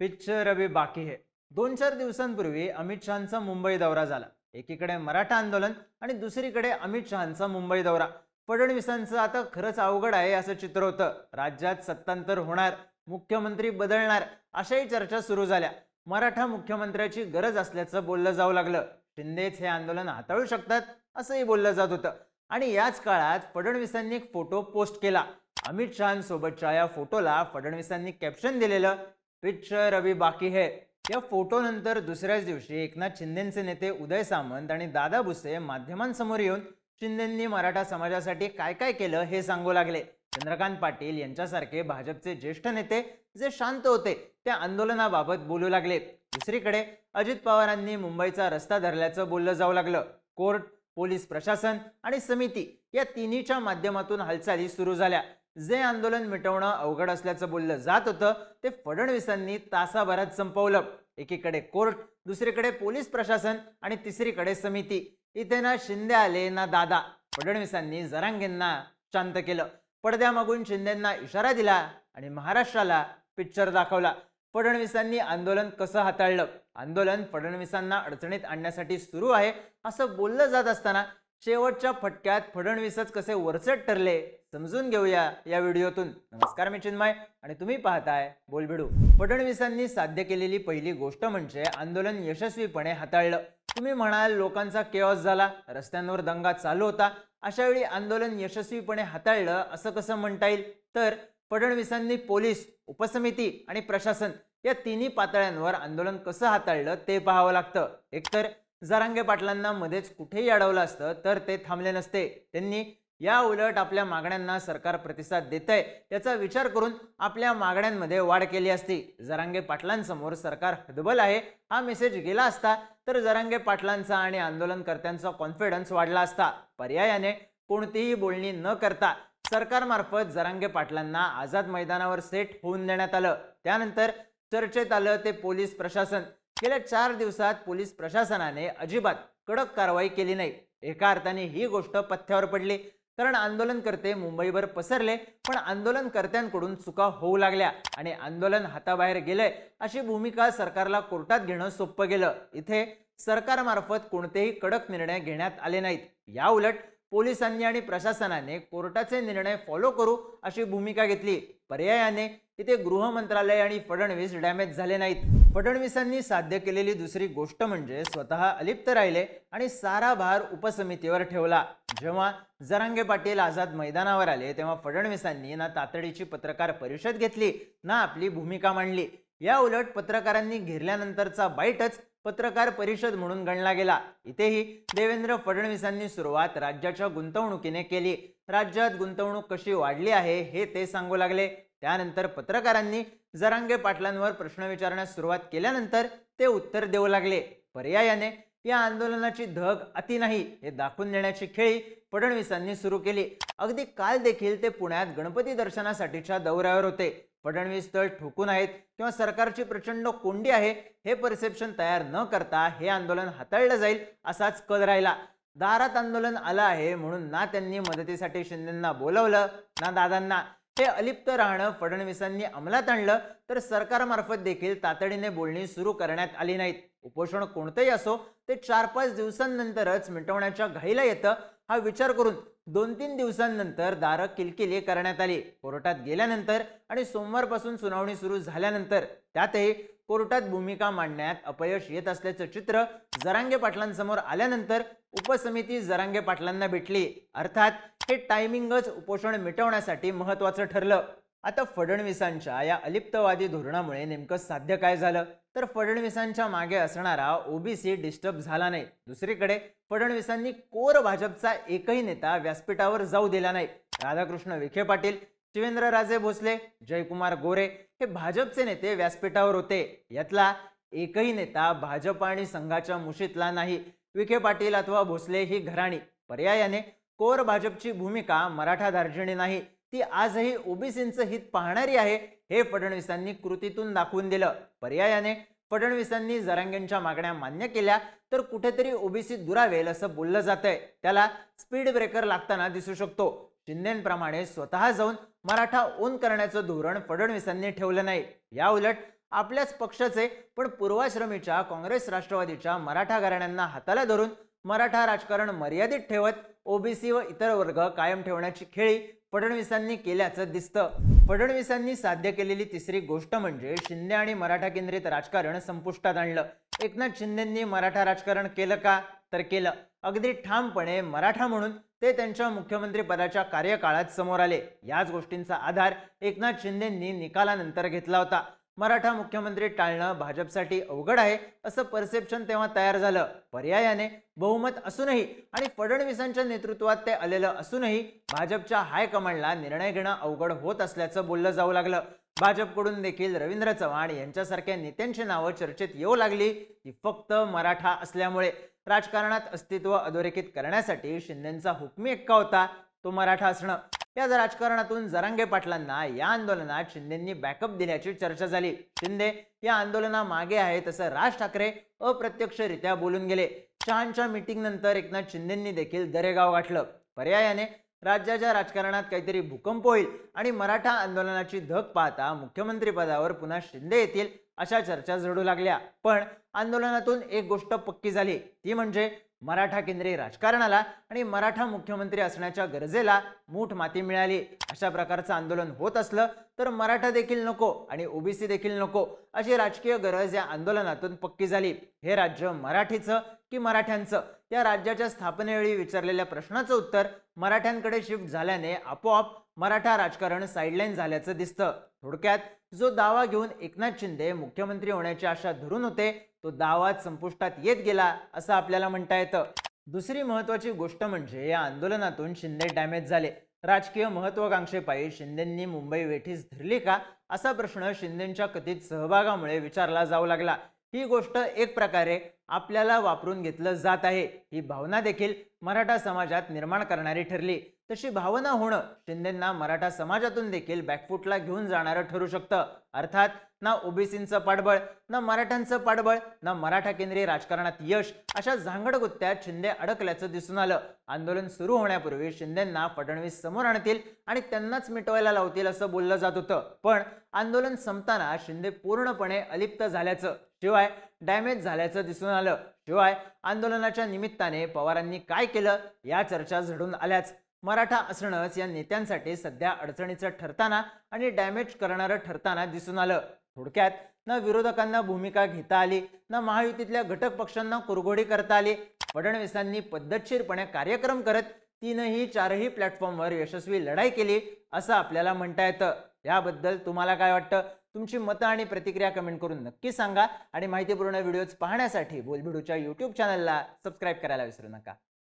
Picture अभी बाकी है. दोन चार दिवसांपूर्वी अमित शहांचा मुंबई दौरा झाला. एकीकडे मराठा आंदोलन आणि दुसरीकडे अमित शहांचा मुंबई दौरा. फडणवीसांचं आता खरंच अवघड आहे असं चित्र होतं. राज्यात सत्तांतर होणार मुख्यमंत्री बदलणार अशाही चर्चा सुरू झाल्या. मराठा मुख्यमंत्र्याची गरज असल्याचं बोललं जाऊ लागलं. शिंदेच हे आंदोलन हाताळू शकतात असंही बोललं जात होतं. आणि याच काळात फडणवीसांनी एक फोटो पोस्ट केला. अमित शहांसोबतच्या या फोटोला फडणवीसांनी कॅप्शन दिलेलं पिक्चर अभी बाकी है. या फोटो नंतर दुसऱ्याच दिवशी एकनाथ शिंदेचे नेते उदय सामंत आणि दादा भुसे माध्यमांसमोर येऊन शिंदेंनी मराठा समाजासाठी काय काय केलं हे सांगू लागले. चंद्रकांत पाटील यांच्यासारखे भाजपचे ज्येष्ठ नेते जे शांत होते त्या आंदोलनाबाबत बोलू लागले. दुसरीकडे अजित पवारांनी मुंबईचा रस्ता धरल्याचं बोललं जाऊ लागलं. कोर्ट पोलीस प्रशासन आणि समिती या तिन्हीच्या माध्यमातून हालचाली सुरू झाल्या. जे आंदोलन मिटवणं अवघड असल्याचं बोललं जात होतं ते फडणवीसांनी तासाभरात संपवलं. एकीकडे कोर्ट दुसरीकडे पोलीस प्रशासन आणि तिसरीकडे समिती. इथे ना शिंदे आले ना दादा. फडणवीसांनी जरांगेंना शांत केलं. पडद्यामागून शिंदेंना इशारा दिला आणि महाराष्ट्राला पिक्चर दाखवला. फडणवीसांनी आंदोलन कसं हाताळलं? आंदोलन फडणवीसांना अडचणीत आणण्यासाठी सुरू आहे असं बोललं जात असताना शेवटच्या फटक्यात फडणवीसच कसे वरचट ठरले? समजून घेऊया या व्हिडिओतून. नमस्कार मी चिन्मय आणि तुम्ही पाहताय बोलबिडू. फडणवीसांनी साध्य केलेली पहिली गोष्ट म्हणजे आंदोलन यशस्वीपणे हाताळलं. तुम्ही म्हणाल लोकांचा केऑस झाला रस्त्यांवर दंगा चालू होता. अशा वेळी आंदोलन यशस्वीपणे हाताळलं असं कसं म्हणता येईल? तर फडणवीसांनी पोलीस उपसमिती आणि प्रशासन या तिन्ही पातळ्यांवर आंदोलन कसं हाताळलं ते पाहावं लागतं. एकतर जरांगे पाटलांना मध्येच कुठेही अडवलं असतं तर ते थांबले नसते. त्यांनी या उलट आपल्या मागण्यांना सरकार प्रतिसाद देत आहे याचा विचार करून आपल्या मागण्यांमध्ये वाढ केली असती. जरांगे पाटलांसमोर सरकार हदबल आहे हा मेसेज गेला असता तर जरांगे पाटलांचा आणि आंदोलनकर्त्यांचा कॉन्फिडन्स वाढला असता. पर्यायाने कोणतीही बोलणी न करता सरकारमार्फत जरांगे पाटलांना आझाद मैदानावर सेट होऊन देण्यात आलं. त्यानंतर चर्चेत आलं ते पोलीस प्रशासन. गेल्या चार दिवसात पोलीस प्रशासनाने अजिबात कडक कारवाई केली नाही. एका अर्थाने ही गोष्ट पथ्यावर पडली. कारण आंदोलनकर्ते मुंबईभर पसरले पण आंदोलनकर्त्यांकडून चुका होऊ लागल्या आणि आंदोलन हाताबाहेर गेलंय अशी भूमिका सरकारला कोर्टात घेणं सोपं गेलं. इथे सरकारमार्फत कोणतेही कडक निर्णय घेण्यात आले नाहीत. या उलट पोलिसांनी आणि प्रशासनाने कोर्टाचे निर्णय फॉलो करू अशी भूमिका घेतली. पर्यायाने इथे गृह मंत्रालय आणि फडणवीस डॅमेज झाले नाहीत. फडणवीसांनी साध्य केलेली दुसरी गोष्ट म्हणजे स्वतः अलिप्त राहिले आणि सारा भार उपसमितीवर ठेवला. जेव्हा जरांगे पाटील आझाद मैदानावर आले तेव्हा फडणवीसांनी ना तातडीची पत्रकार परिषद घेतली ना आपली भूमिका मांडली. या उलट पत्रकारांनी घेरल्यानंतरचा बाईटच पत्रकार परिषद म्हणून गणला गेला. इथेही देवेंद्र फडणवीसांनी सुरुवात राज्याच्या गुंतवणुकीने केली. राज्यात गुंतवणूक कशी वाढली आहे हे ते सांगू लागले. त्यानंतर पत्रकारांनी जरांगे पाटलांवर प्रश्न विचारण्यास सुरुवात केल्यानंतर ते उत्तर देऊ लागले. पर्यायाने या आंदोलनाची धग अति नाही हे दाखवून देण्याची खेळी फडणवीसांनी सुरू केली. अगदी काल देखील ते पुण्यात गणपती दर्शनासाठीच्या दौऱ्यावर होते. फडणवीस तळ ठोकून आहेत किंवा सरकारची प्रचंड कोंडी आहे हे परसेप्शन तयार न करता हे आंदोलन हाताळलं जाईल असाच कल राहिला. दारात आंदोलन आलं आहे म्हणून ना त्यांनी मदतीसाठी शिंदेंना बोलवलं ना दादांना. हे अलिप्त राहणं फडणवीसांनी अंमलात आणलं तर सरकारमार्फत देखील तातडीने बोलणी सुरू करण्यात आली नाहीत. उपोषण कोणतंही असो ते चार पाच दिवसांनंतरच मिटवण्याच्या घाईला येतं हा विचार करून दोन तीन दिवसांनंतर दारं किलकिली करण्यात आली. कोर्टात गेल्यानंतर आणि सोमवारपासून सुनावणी सुरू झाल्यानंतर त्यातही कोर्टात भूमिका मांडण्यात अपयश येत असल्याचं चित्र जरांगे पाटलांसमोर आल्यानंतर उपसमिती जरांगे पाटलांना भेटली. अर्थात हे टायमिंगच उपोषण मिटवण्यासाठी महत्वाचं ठरलं. आता फडणवीसांच्या या अलिप्तवादी धोरणामुळे नेमकं साध्य काय झालं? तर फडणवीसांच्या मागे असणारा ओबीसी डिस्टर्ब झाला नाही. दुसरीकडे फडणवीसांनी कोर भाजपचा एकही नेता व्यासपीठावर जाऊ दिला नाही. राधाकृष्ण विखे पाटील शिवेंद्रराजे भोसले जयकुमार गोरे हे भाजपचे नेते व्यासपीठावर होते. यातला एकही नेता भाजप आणि संघाच्या मुशीतला नाही. विखे पाटील अथवा भोसले ही घराणी. पर्यायाने कोर भाजपची भूमिका मराठा धार्जिणी नाही ती आजही ओबीसींचं हित पाहणारी आहे हे फडणवीसांनी कृतीतून दाखवून दिलं. पर्यायाने फडणवीसांनी जरांगेंच्या मागण्या मान्य केल्या तर कुठेतरी ओबीसी दुरावेल असं बोललं जातंय. त्याला स्पीड ब्रेकर लागताना दिसू शकतो. शिंदेप्रमाणे स्वतः जाऊन मराठा ओन करण्याचं धोरण फडणवीसांनी ठेवलं नाही. या उलट आपल्याच पक्षाचे पण पूर्वाश्रमीच्या काँग्रेस राष्ट्रवादीच्या मराठा घराण्यांना हाताला धरून मराठा राजकारण मर्यादित ठेवत ओबीसी व इतर वर्ग कायम ठेवण्याची खेळी फडणवीसांनी केल्याचं दिसतं. फडणवीसांनी साध्य केलेली तिसरी गोष्ट म्हणजे शिंदे आणि मराठा केंद्रित राजकारण संपुष्टात आणलं. एकनाथ शिंदेंनी मराठा राजकारण केलं का? तर केलं. अगदी ठामपणे मराठा म्हणून ते त्यांच्या मुख्यमंत्रीपदाच्या कार्यकाळात समोर आले. याच गोष्टींचा आधार एकनाथ शिंदेंनी निकालानंतर घेतला होता. मराठा मुख्यमंत्री टाळणं भाजपसाठी अवघड आहे असं परसेप्शन तेव्हा तयार झालं. पर्यायाने बहुमत असूनही आणि फडणवीसांच्या नेतृत्वात ते आलेलं असूनही भाजपच्या हायकमांडला निर्णय घेणं अवघड होत असल्याचं बोललं जाऊ लागलं. भाजपकडून देखील रवींद्र चव्हाण यांच्यासारख्या नेत्यांची नावं चर्चेत येऊ लागली ती फक्त मराठा असल्यामुळे. राजकारणात अस्तित्व अधोरेखित करण्यासाठी शिंदेचा हुकमी एक्का होता तो मराठा असणं. याच राजकारणातून जरांगे पाटलांना या आंदोलनात शिंदेंनी बॅकअप दिल्याची चर्चा झाली. शिंदे या आंदोलनामागे आहे तसं राज ठाकरे अप्रत्यक्षरित्या बोलून गेले. शहांच्या मीटिंग नंतर एकनाथ शिंदेंनी देखील दरेगाव गाठलं. पर्यायाने राज्याच्या राजकारणात काहीतरी भूकंप होईल आणि मराठा आंदोलनाची धग पाहता मुख्यमंत्री पदावर पुन्हा शिंदे येतील अशा चर्चा झडू लागल्या. पण आंदोलनातून एक गोष्ट पक्की झाली. ती म्हणजे मराठा केंद्रीय राजकारणाला आणि मराठा मुख्यमंत्री असण्याच्या गरजेला मूठ माती मिळाली. अशा प्रकारचं आंदोलन होत असलं तर मराठा देखील नको आणि ओबीसी देखील नको अशी राजकीय गरज या आंदोलनातून पक्की झाली. हे राज्य मराठीचं की मराठ्यांचं? या राज्याच्या स्थापनेवेळी विचारलेल्या प्रश्नाचं उत्तर मराठ्यांकडे शिफ्ट झाल्याने आपोआप मराठा राजकारण साईडलाईन झाल्याचं दिसतं. थोडक्यात जो दावा घेऊन एकनाथ शिंदे मुख्यमंत्री होण्याची आशा धरून होते तो दावा संपुष्टात येत गेला असं आपल्याला म्हणता येतं. दुसरी महत्वाची गोष्ट म्हणजे या आंदोलनातून शिंदे डॅमेज झाले. राजकीय महत्वाकांक्षेपायी शिंदेंनी मुंबई वेठीस धरली का? असा प्रश्न शिंदेंच्या कथित सहभागामुळे विचारला जाऊ लागला. ही गोष्ट एक प्रकारे आपल्याला वापरून घेतलं जात आहे. ही भावना देखील मराठा समाजात निर्माण करणारी ठरली. तशी भावना होणं शिंदेंना मराठा समाजातून देखील बॅकफुटला घेऊन जाणारं ठरू शकतं. अर्थात ना ओबीसींचं पाठबळ ना मराठ्यांचं पाठबळ ना मराठा केंद्रीय राजकारणात यश अशा झांगडगुत्त्यात शिंदे अडकल्याचं दिसून आलं. आंदोलन सुरू होण्यापूर्वी शिंदेंना फडणवीस समोर आणतील आणि त्यांनाच मिटवायला लावतील असं बोललं जात होतं. पण आंदोलन संपताना शिंदे पूर्णपणे अलिप्त झाल्याचं शिवाय डॅमेज झाल्याचं दिसून आलं. शिवाय आंदोलनाच्या निमित्ताने पवारांनी काय केलं या चर्चा झडून आल्याच. मराठा असणंच या नेत्यांसाठी सध्या अडचणीचं ठरताना आणि डॅमेज करणारं ठरताना दिसून आलं. थोडक्यात ना विरोधकांना भूमिका घेता आली ना महायुतीतल्या घटक पक्षांना कुरघोडी करता आली. फडणवीसांनी पद्धतशीरपणे कार्यक्रम करत तीनही चारही प्लॅटफॉर्मवर यशस्वी लढाई केली असं आपल्याला म्हणता येतं. याबद्दल तुम्हाला काय वाटतं? तुमची मतं आणि प्रतिक्रिया कमेंट करून नक्की सांगा आणि माहितीपूर्ण व्हिडिओज पाहण्यासाठी बोलबिडूच्या यूट्यूब चॅनलला सबस्क्राईब करायला विसरू नका.